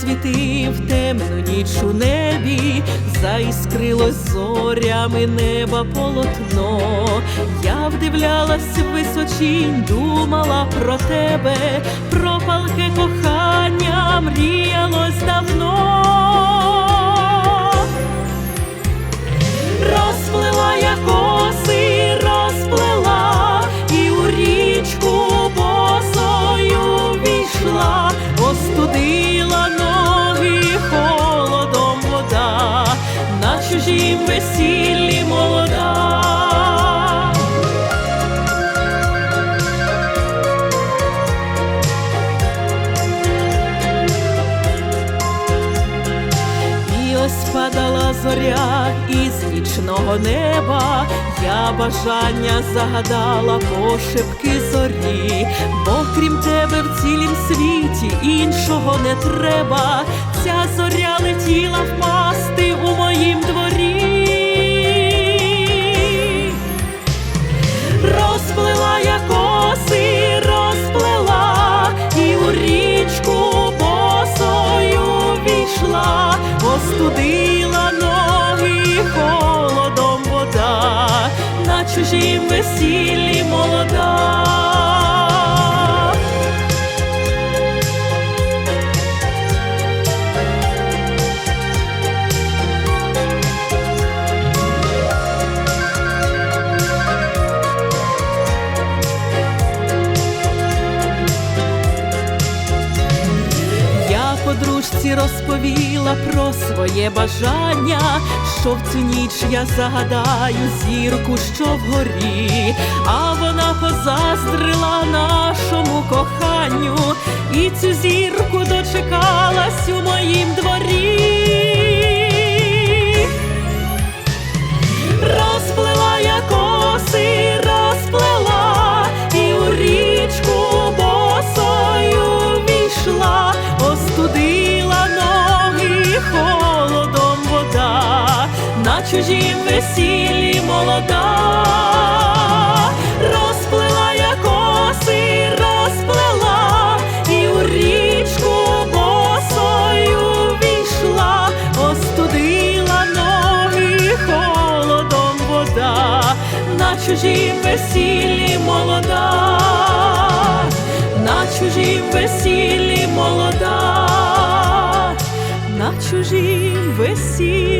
світив темну ніч у небі, заіскрилось зорями неба полотно. Я вдивлялась в височінь, думала про тебе, про палке кохання мріялось на чужім весіллі молода. І ось падала зоря із нічного неба, я бажання загадала пошепки зорі, бо крім тебе в цілім світі іншого не треба. Ця зоря летіла впасти у моїм дворі. Розплела я коси, розплела, і у річку босою війшла, остудила ноги холодом вода, на чужім весіллі молода. Подружці розповіла про своє бажання, що в цю ніч я загадаю зірку, що вгорі, а вона позаздрила нашому коханню, і цю зірку дочекалась у моїм дворі. Чужім весіллі молода. Розплела я коси, розплела, і у річку босою війшла, остудила ноги холодом вода, на чужім весіллі молода, на чужім весіллі молода, на чужім весіллі.